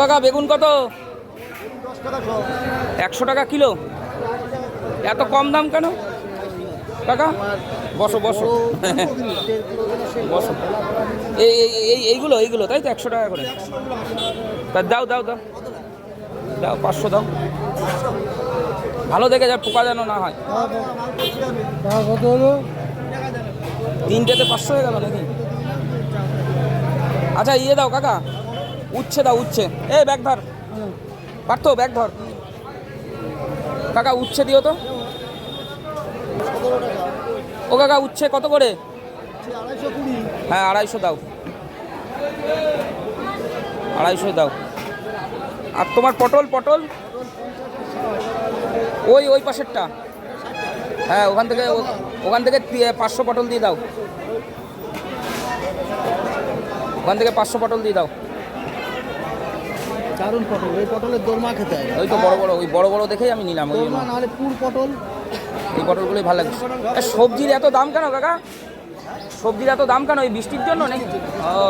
কাকা, বেগুন কত? একশো টাকা কিলো। এত কম দাম কেন? কাকা, বসো বসো। বসো। এই, এই- এই, এইগুলো এইগুলো, তাই তো একশো টাকা করে। তা দাও দাও দাও। দাও, পাঁচশো দাও। ভালো দেখে যা, পোকা যেন না হয়। তিনটেতে পাঁচশো হয়ে গেল নাকি? আচ্ছা ইয়ে দাও, কাকা। উচ্ছে দাও উচ্ছে। এ, ব্যাগ ধর। পারতো ব্যাগ ধর। কাকা, উচ্ছে দিও তো। ও কাকা, উচ্ছে কত করে? হ্যাঁ আড়াইশো দাও। আড়াইশো দাও। আর তোমার পটল পটল? ওই ওই পাশেরটা। হ্যাঁ ওখান থেকে ওখান থেকে পাঁচশো পটল দিয়ে দাও। ওখান থেকে পাঁচশো পটল দিয়ে দাও। দারুণ পটল এই পটলের দোরমা খেতে হয়। ওই তো বড় বড় ওই বড় বড় দেখেই আমি নিলাম ওই দোরমা নাহলে পুর পটল। এই পটলগুলোই ভালো লাগে। সবজির এত দাম কেন কাকা? সবজির এত দাম কেন ওই বৃষ্টির জন্য নাকি? ও।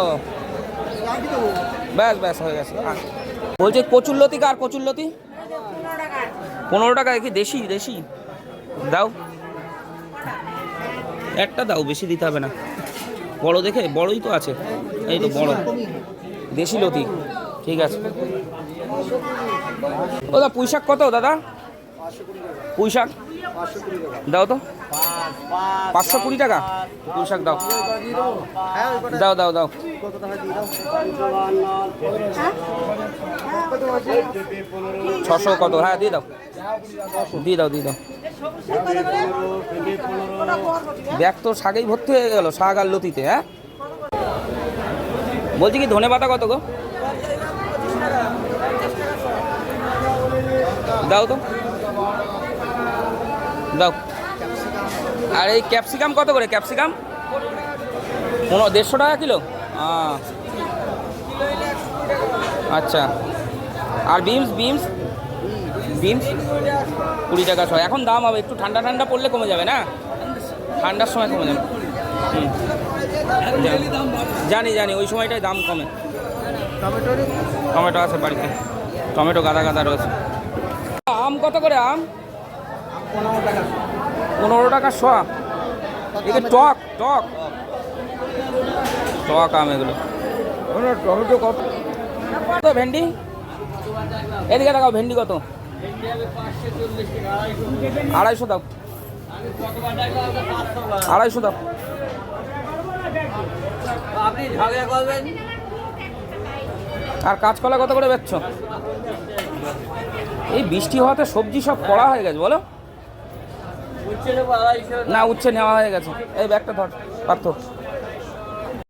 ব্যাস ব্যাস হয়ে গেছে। বলছি কচুরলতি কার কচুরলতি পনেরো টাকা কি দেশি দেশি। দাও। একটা দাও বেশি দিতে হবে না। বড় দেখে বড়ই তো আছে। এই তো বড়। দেশি লতি। ঠিক আছে। ও দা পুঁই শাক কত দাদা? পুঁই শাক দাও তো। পাঁচশো কুড়ি টাকা? পুঁই শাক দাও। দাও দাও দাও। ছশো কত? হ্যাঁ দিয়ে দাও। দিয়ে দাও দিয়ে দাও। ব্যাগ তো, শাকেই ভর্তি হয়ে গেল, শাক আর লতিতে হ্যাঁ? বলছি কি ধনে পাতা কত গো? দাও তো। দাও। আর এই ক্যাপসিকাম কত করে? ক্যাপসিকাম? পনেরো দেড়শো টাকা কিলো? আচ্ছা। আর বিমস বিমস বিমস কুড়ি টাকা ছয়। এখন দাম হবে একটু ঠান্ডা ঠান্ডা পড়লে কমে যাবে না? ঠান্ডার সময় কমে যাবে। হুম। জানি। জানি ওই সময়টাই দাম কমে। টমেটো আছে বাড়িতে। টমেটো গাদা গাদা রয়েছে। কত করে আম? পনেরো টাকা পনেরো টাকা শোয়া এগুলো টক টক। টক আম এগুলো। টমেটো কত? কত ভেন্ডি? এদিকে দেখাও ভেন্ডি কত? আড়াইশো দাও। আড়াইশো দাও। আর কাঁচকলা কত করে বেচছ? এই বৃষ্টি হওয়াতে সবজি সব কড়া হয়ে গেছে বলো। না উচ্ছে নেওয়া হয়ে গেছে। এই ব্যাগটা ধর পার্থ।